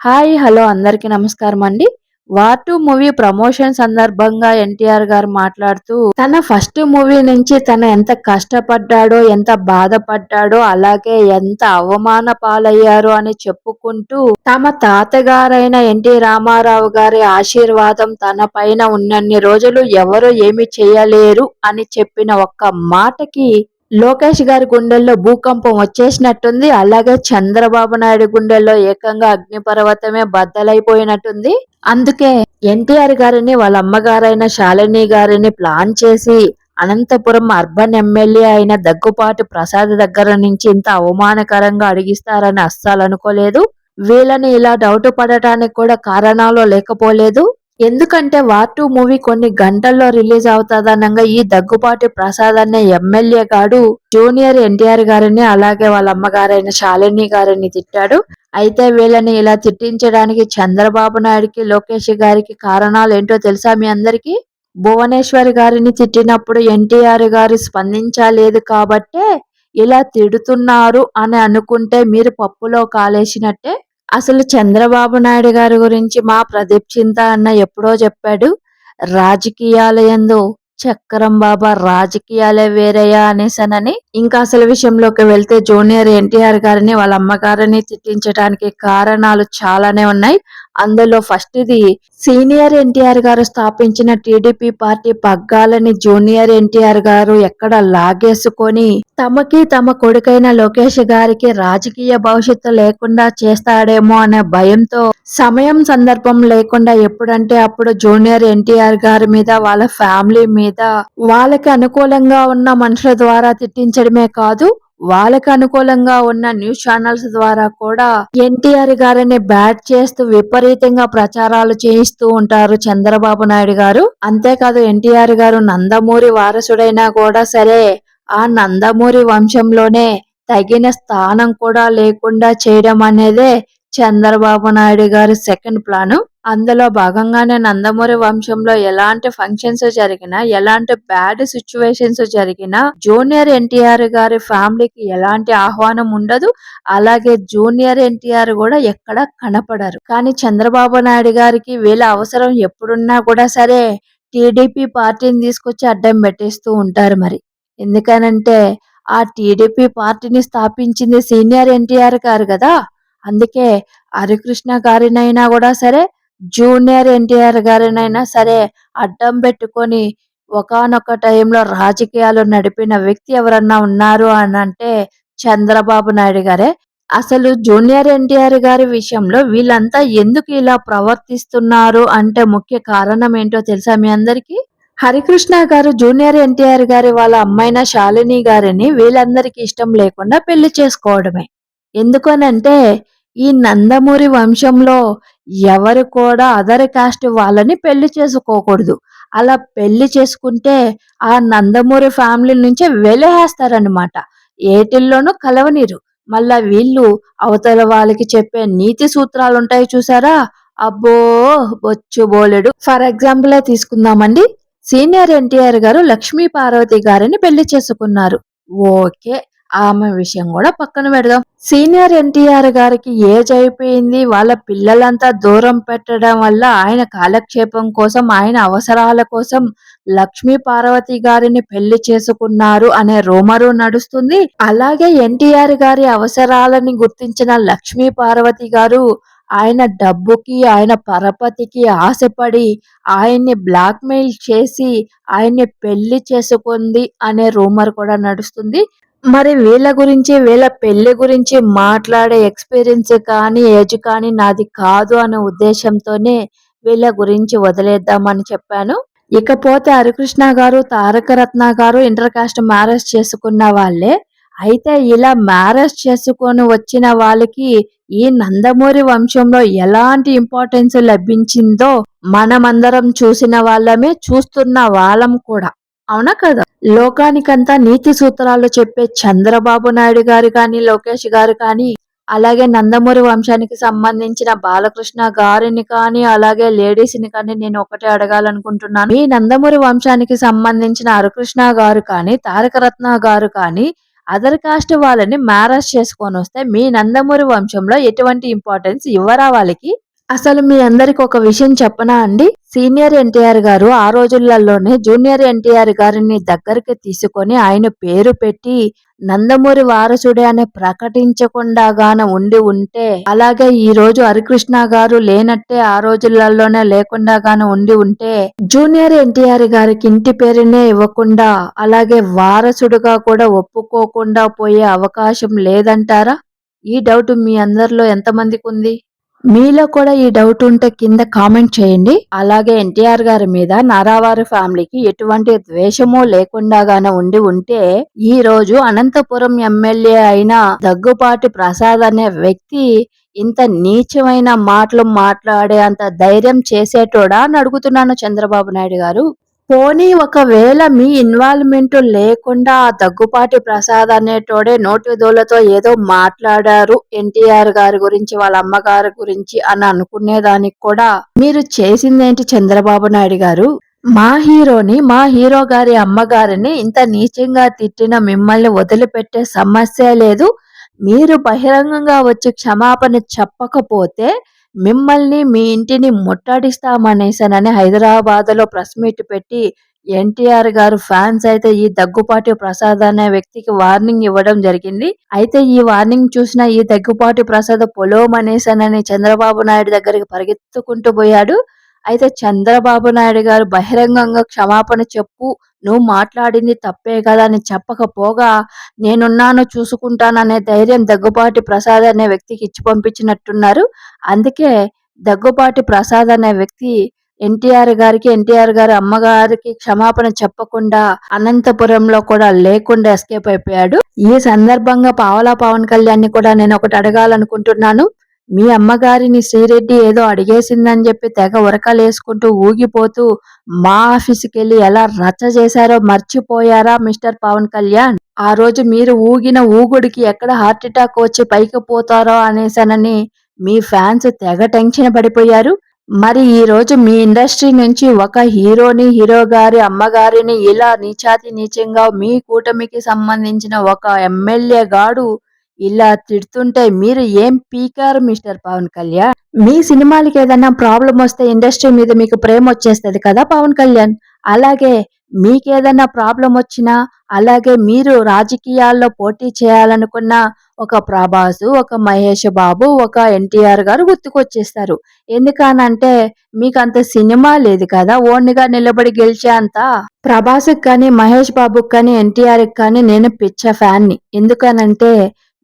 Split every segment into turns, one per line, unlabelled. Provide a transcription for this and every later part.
Hi hello అందరికీ నమస్కారం అండి. వాటు మూవీ ప్రమోషన్ సందర్భంగా ఎన్టీఆర్ గారు మాట్లాడుతూ తన ఫస్ట్ మూవీ నుంచి తను ఎంత కష్టపడ్డాడో ఎంత బాధపడ్డాడో అలాగే ఎంత అవమాన పాలయ్యారో అని చెప్పుకుంటూ తమ తాతగారైన ఎన్టీ రామారావు గారి ఆశీర్వాదం తన పైన ఉన్నన్ని రోజులు ఎవరు ఏమి చేయలేరు అని చెప్పిన ఒక్క మాటకి లోకేష్ గారి గుండెల్లో భూకంపం వచ్చేసినట్టుంది. అలాగే చంద్రబాబు నాయుడు గుండెల్లో ఏకంగా అగ్నిపర్వతమే బద్దలైపోయినట్టుంది. అందుకే ఎన్టీఆర్ గారిని వాళ్ళ అమ్మగారైన శాలిని గారిని ప్లాన్ చేసి అనంతపురం అర్బన్ ఎమ్మెల్యే అయిన దగ్గుపాటి ప్రసాద్ దగ్గర నుంచి ఇంత అవమానకరంగా అడిగిస్తారని అస్సలు అనుకోలేదు. వీళ్ళని ఇలా డౌట్ పడటానికి కూడా కారణాలు లేకపోలేదు. ఎందుకంటే వార్ టూ మూవీ కొన్ని గంటల్లో రిలీజ్ అవుతాదనంగా ఈ దగ్గుబాటు ప్రసాద్ అనే ఎమ్మెల్యే గాడు జూనియర్ ఎన్టీఆర్ గారిని అలాగే వాళ్ళ అమ్మగారైన శాలిని గారిని తిట్టాడు. అయితే వీళ్ళని ఇలా తిట్టించడానికి చంద్రబాబు నాయుడుకి లోకేష్ గారికి కారణాలు ఏంటో తెలుసా మీ అందరికీ? భువనేశ్వరి గారిని తిట్టినప్పుడు ఎన్టీఆర్ గారు స్పందించలేదు కాబట్టే ఇలా తిడుతున్నారు అని అనుకుంటే మీరు పప్పులో కాలేసినట్టే అసలు చంద్రబాబు నాయుడు గారి గురించి మా ప్రదీప్ చింత అన్న ఎప్పుడో చెప్పాడు రాజకీయాల ఎందు చక్రం బాబా రాజకీయాలే వేరయ్యా అనేసానని ఇంకా అసలు విషయంలోకి వెళ్తే జూనియర్ ఎన్టీఆర్ గారిని వాళ్ళ అమ్మగారిని తిట్టించడానికి కారణాలు చాలానే ఉన్నాయి. అందులో ఫస్ట్ ఇది సీనియర్ ఎన్టీఆర్ గారు స్థాపించిన టీడీపీ పార్టీ పగ్గాలని జూనియర్ ఎన్టీఆర్ గారు ఎక్కడ లాగేసుకొని తమకి తమ కొడుకైన లోకేష్ గారికి రాజకీయ భవిష్యత్తు లేకుండా చేస్తాడేమో అనే భయంతో సమయం సందర్భం లేకుండా ఎప్పుడంటే అప్పుడు జూనియర్ ఎన్టీఆర్ గారి మీద వాళ్ళ ఫ్యామిలీ మీద వాళ్ళకి అనుకూలంగా ఉన్న మనుషుల ద్వారా తిట్టించడమే కాదు వాళ్ళకి అనుకూలంగా ఉన్న న్యూస్ ఛానల్స్ ద్వారా కూడా ఎన్టీఆర్ గారిని బ్యాట్ చేస్తూ విపరీతంగా ప్రచారాలు చేయిస్తూ ఉంటారు చంద్రబాబు నాయుడు గారు. అంతేకాదు ఎన్టీఆర్ గారు నందమూరి వారసుడైనా కూడా సరే ఆ నందమూరి వంశంలోనే తగిన స్థానం కూడా లేకుండా చేయడం అనేదే చంద్రబాబు నాయుడు గారి సెకండ్ ప్లాన్ అందులో భాగంగానే నందమూరి వంశంలో ఎలాంటి ఫంక్షన్స్ జరిగినా ఎలాంటి బ్యాడ్ సిచ్యువేషన్స్ జరిగినా జూనియర్ ఎన్టీఆర్ గారి ఫ్యామిలీకి ఎలాంటి ఆహ్వానం ఉండదు. అలాగే జూనియర్ ఎన్టీఆర్ కూడా ఎక్కడ కనపడరు. కానీ చంద్రబాబు నాయుడు గారికి వీళ్ళ అవసరం ఎప్పుడున్నా కూడా సరే టీడీపీ పార్టీని తీసుకొచ్చి అడ్డం పెట్టేస్తూ ఉంటారు మరి. ఎందుకనంటే ఆ టీడీపీ పార్టీని స్థాపించింది సీనియర్ ఎన్టీఆర్ గారు కదా. అందుకే హరికృష్ణ గారినైనా కూడా సరే జూనియర్ ఎన్టీఆర్ గారినైనా సరే అడ్డం పెట్టుకొని ఒకనొక టైంలో రాజకీయాలు నడిపిన వ్యక్తి ఎవరన్నా ఉన్నారు అని అంటే చంద్రబాబు నాయుడు గారే. అసలు జూనియర్ ఎన్టీఆర్ గారి విషయంలో వీళ్ళంతా ఎందుకు ఇలా ప్రవర్తిస్తున్నారు అంటే ముఖ్య కారణం ఏంటో తెలుసా మీ అందరికీ? హరికృష్ణ గారు జూనియర్ ఎన్టీఆర్ గారి వాళ్ళ అమ్మాయిన శాలిని గారిని వీళ్ళందరికీ ఇష్టం లేకుండా పెళ్ళి చేసుకోవడమే. ఎందుకనంటే ఈ నందమూరి వంశంలో ఎవరు కూడా అదర్ కాస్ట్ వాళ్ళని పెళ్ళి చేసుకోకూడదు. అలా పెళ్ళి చేసుకుంటే ఆ నందమూరి ఫ్యామిలీ నుంచే వెలేస్తారనమాట ఏటిల్లోనూ కలవనీరు. మళ్ళా వీళ్ళు అవతల వాళ్ళకి చెప్పే నీతి సూత్రాలు ఉంటాయి చూసారా? అబ్బో బొచ్చు బోలెడు. ఫర్ ఎగ్జాంపులే తీసుకుందామండి. సీనియర్ ఎన్టీఆర్ గారు లక్ష్మీ పార్వతి గారిని పెళ్ళి చేసుకున్నారు. ఓకే. ఆమె విషయం కూడా పక్కన పెడదాం. సీనియర్ ఎన్టీఆర్ గారికి ఏజ్ అయిపోయింది. వాళ్ళ పిల్లలంతా దూరం పెట్టడం వల్ల ఆయన కాలక్షేపం కోసం ఆయన అవసరాల కోసం లక్ష్మీ పార్వతి గారిని పెళ్ళి చేసుకున్నారు అనే రోమరు నడుస్తుంది. అలాగే ఎన్టీఆర్ గారి అవసరాలని గుర్తించిన లక్ష్మీ పార్వతి గారు ఆయన డబ్బుకి ఆయన పరపతికి ఆశపడి ఆయన్ని బ్లాక్మెయిల్ చేసి ఆయన్ని పెళ్ళి చేసుకుంది అనే రూమర్ కూడా నడుస్తుంది. మరి వీళ్ళ గురించి వీళ్ళ పెళ్ళి గురించి మాట్లాడే ఎక్స్పీరియన్స్ కానీ ఏజ్ కానీ నాది కాదు అనే ఉద్దేశంతోనే వీళ్ళ గురించి వదిలేద్దామని చెప్పాను. ఇకపోతే హరికృష్ణ గారు తారక రత్న గారు ఇంటర్ కాస్ట్ మ్యారేజ్ చేసుకున్న వాళ్ళే. అయితే ఇలా మ్యారేజ్ చేసుకొని వచ్చిన వాళ్ళకి ఈ నందమూరి వంశంలో ఎలాంటి ఇంపార్టెన్స్ లభించిందో మనమందరం చూసిన వాళ్ళమే చూస్తున్న వాళ్ళం కూడా. అవునా కదా? లోకానికంతా నీతి సూత్రాలు చెప్పే చంద్రబాబు నాయుడు గారు కానీ లోకేష్ గారు కానీ అలాగే నందమూరి వంశానికి సంబంధించిన బాలకృష్ణ గారిని కానీ అలాగే లేడీస్ని కానీ నేను ఒకటే అడగాలనుకుంటున్నాను. ఈ నందమూరి వంశానికి సంబంధించిన హరకృష్ణ గారు కానీ తారకరత్న గారు కానీ అదర్ కాస్ట్ వాళ్ళని మ్యారేజ్ చేసుకొని వస్తే మీ నందమూరి వంశంలో ఎటువంటి ఇంపార్టెన్స్ ఇవ్వరా వాళ్ళకి? అసలు మీ అందరికి ఒక విషయం చెప్పనా అండి? సీనియర్ ఎన్టీఆర్ గారు ఆ రోజులలోనే జూనియర్ ఎన్టీఆర్ గారిని దగ్గరికి తీసుకొని ఆయన పేరు పెట్టి నందమూరి వారసుడే అని ప్రకటించకుండా గాన ఉండి ఉంటే అలాగే ఈ రోజు హరికృష్ణ గారు లేనట్టే ఆ రోజులలోనే లేకుండా గాన ఉండి ఉంటే జూనియర్ ఎన్టీఆర్ గారికి ఇంటి పేరునే ఇవ్వకుండా అలాగే వారసుడుగా కూడా ఒప్పుకోకుండా పోయే అవకాశం లేదంటారా? ఈ డౌట్ మీ అందరిలో ఎంతమందికి ఉంది? మీలో కూడా ఈ డౌట్ ఉంటే కింద కామెంట్ చేయండి. అలాగే ఎన్టీఆర్ గారి మీద నారావారి ఫ్యామిలీకి ఎటువంటి ద్వేషము లేకుండాగానే ఉండి ఉంటే ఈ రోజు అనంతపురం ఎమ్మెల్యే అయిన దగ్గుపాటి ప్రసాద్ అనే వ్యక్తి ఇంత నీచమైన మాటలు మాట్లాడే అంత ధైర్యం చేసేటోడా అని అడుగుతున్నాను చంద్రబాబు నాయుడు గారు. పోనీ ఒకవేళ మీ ఇన్వాల్వ్మెంట్ లేకుండా ఆ దగ్గుపాటి ప్రసాద్ అనేటోడే నోటి దోలతో ఏదో మాట్లాడారు ఎన్టీఆర్ గారి గురించి వాళ్ళ అమ్మగారి గురించి అని అనుకునేదానికి కూడా మీరు చేసిందేంటి చంద్రబాబు నాయుడు గారు? మా హీరోని మా హీరో గారి అమ్మగారిని ఇంత నీచంగా తిట్టిన మిమ్మల్ని వదిలిపెట్టే సమస్య లేదు. మీరు బహిరంగంగా వచ్చి క్షమాపణ చెప్పకపోతే మిమ్మల్ని మీ ఇంటిని ముట్టాడిస్తామనేసానని హైదరాబాద్లో ప్రెస్ మీట్ పెట్టి ఎన్టీఆర్ గారు ఫ్యాన్స్ అయితే ఈ దగ్గుపాటి ప్రసాద్ అనే వ్యక్తికి వార్నింగ్ ఇవ్వడం జరిగింది. అయితే ఈ వార్నింగ్ చూసిన ఈ దగ్గుపాటి ప్రసాద్ పొలోమనేసానని చంద్రబాబు నాయుడు దగ్గరికి పరిగెత్తుకుంటూ పోయాడు. అయితే చంద్రబాబు నాయుడు గారు బహిరంగంగా క్షమాపణ చెప్పు నువ్వు మాట్లాడింది తప్పే కదా అని చెప్పకపోగా నేనున్నాను చూసుకుంటాననే ధైర్యం దగ్గుపాటి ప్రసాద్ అనే వ్యక్తికి ఇచ్చి పంపించినట్టున్నారు. అందుకే దగ్గుపాటి ప్రసాద్ అనే వ్యక్తి ఎన్టీఆర్ గారికి ఎన్టీఆర్ గారి అమ్మగారికి క్షమాపణ చెప్పకుండా అనంతపురంలో కూడా లేకుండా ఎస్కేప్ అయిపోయాడు. ఈ సందర్భంగా పావలా పవన్ కళ్యాణ్ని కూడా నేను ఒకటి అడగాలనుకుంటున్నాను. మీ అమ్మగారిని శ్రీరెడ్డి ఏదో అడిగేసిందని చెప్పి తెగ ఉరకలేసుకుంటూ ఊగిపోతూ మా ఆఫీస్కి వెళ్ళి ఎలా రచ్చ చేశారో మర్చిపోయారా మిస్టర్ పవన్ కళ్యాణ్? ఆ రోజు మీరు ఊగిన ఊగుడికి ఎక్కడ హార్ట్ అటాక్ వచ్చి పైకి పోతారో అనేసానని మీ ఫ్యాన్స్ తెగ టెన్షన్ పడిపోయారు. మరి ఈ రోజు మీ ఇండస్ట్రీ నుంచి ఒక హీరోని హీరో గారి అమ్మగారిని ఇలా నీచాతి నీచంగా మీ కూటమికి సంబంధించిన ఒక ఎమ్మెల్యే గాడు ఇలా తిడుతుంటే మీరు ఏం పీకారు మిస్టర్ పవన్ కళ్యాణ్? మీ సినిమాలకి ఏదైనా ప్రాబ్లం వస్తే ఇండస్ట్రీ మీద మీకు ప్రేమ వచ్చేస్తుంది కదా పవన్ కళ్యాణ్? అలాగే మీకేదైనా ప్రాబ్లం వచ్చినా అలాగే మీరు రాజకీయాల్లో పోటీ చేయాలనుకున్న ఒక ప్రభాస్ ఒక మహేష్ బాబు ఒక ఎన్టీఆర్ గారు గుర్తుకొచ్చేస్తారు. ఎందుకనంటే మీకు అంత సినిమా లేదు కదా ఓన్గా నిలబడి గెలిచే అంత. ప్రభాస్కి కానీ మహేష్ బాబుకి కానీ ఎన్టీఆర్కి కానీ నేను పిచ్చ ఫ్యాన్ని. ఎందుకనంటే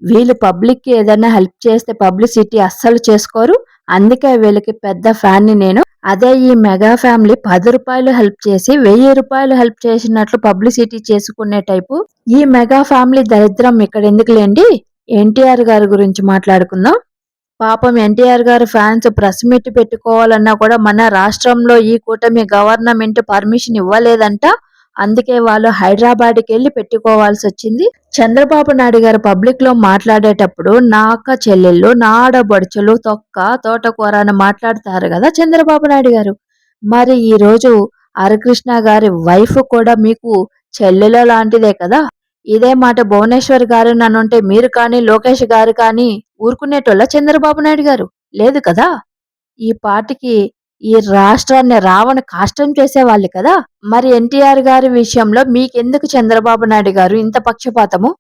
వీళ్ళు పబ్లిక్కి ఏదైనా హెల్ప్ చేస్తే పబ్లిసిటీ అస్సలు చేసుకోరు. అందుకే వీళ్ళకి పెద్ద ఫ్యాన్ని నేను. అదే ఈ మెగా ఫ్యామిలీ పది రూపాయలు హెల్ప్ చేసి వెయ్యి రూపాయలు హెల్ప్ చేసినట్లు పబ్లిసిటీ చేసుకునే టైపు ఈ మెగా ఫ్యామిలీ దరిద్రం ఇక్కడ ఎందుకులేండి ఎన్టీఆర్ గారి గురించి మాట్లాడుకుందాం. పాపం ఎన్టీఆర్ గారు ఫ్యాన్స్ ప్రెస్ మీట్ పెట్టుకోవాలన్నా కూడా మన రాష్ట్రంలో ఈ కూటమి గవర్నమెంట్ పర్మిషన్ ఇవ్వలేదంట. అందుకే వాళ్ళు హైదరాబాద్కి వెళ్ళి పెట్టుకోవాల్సి వచ్చింది. చంద్రబాబు నాయుడు గారు పబ్లిక్లో మాట్లాడేటప్పుడు నా అక్క చెల్లెళ్ళు నా ఆడబడుచులు తొక్క తోటకూర అని మాట్లాడతారు కదా చంద్రబాబు నాయుడు గారు. మరి ఈ రోజు హరికృష్ణ గారి వైఫ్ కూడా మీకు చెల్లెల లాంటిదే కదా? ఇదే మాట భువనేశ్వర్ గారు నన్నుంటే మీరు కానీ లోకేష్ గారు కానీ ఊరుకునేటోళ్ళ చంద్రబాబు నాయుడు గారు? లేదు కదా? ఈ పాటికి ఈ రాష్ట్రాన్ని రావణ కాష్టం చేసేవాళ్ళు కదా? మరి ఎన్టీఆర్ గారి విషయంలో మీకెందుకు చంద్రబాబు నాయుడు గారు ఇంత పక్షపాతము?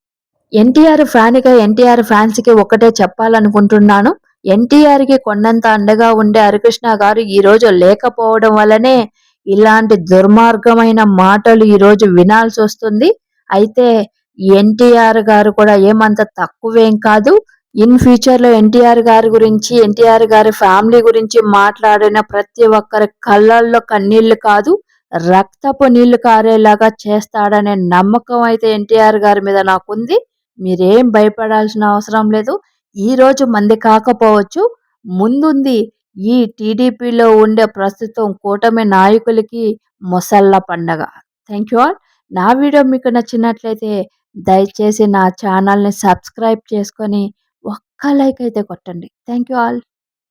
ఎన్టీఆర్ ఫ్యాన్గా ఎన్టీఆర్ ఫ్యాన్స్కి ఒకటే చెప్పాలనుకుంటున్నాను. ఎన్టీఆర్కి కొండంత అండగా ఉండే హరికృష్ణ గారు ఈరోజు లేకపోవడం వల్లనే ఇలాంటి దుర్మార్గమైన మాటలు ఈరోజు వినాల్సి వస్తుంది అయితే ఎన్టీఆర్ గారు కూడా ఏమంత తక్కువేం కాదు. ఇన్ ఫ్యూచర్లో ఎన్టీఆర్ గారి గురించి ఎన్టీఆర్ గారి ఫ్యామిలీ గురించి మాట్లాడిన ప్రతి ఒక్కరి కళ్ళల్లో కన్నీళ్ళు కాదు రక్తపు నీళ్ళు కారేలాగా చేస్తాడనే నమ్మకం అయితే ఎన్టీఆర్ గారి మీద నాకుంది. మీరేం భయపడాల్సిన అవసరం లేదు. ఈ రోజు మంది కాకపోవచ్చు. ముందుంది ఈ టీడీపీలో ఉండే ప్రస్తుతం కూటమి నాయకులకి మొసళ్ళ పండగ. Thank you all. నా వీడియో మీకు నచ్చినట్లయితే దయచేసి నా ఛానల్ని సబ్స్క్రైబ్ చేసుకొని ఒక్క లైక్ అయితే కొట్టండి. Thank you all.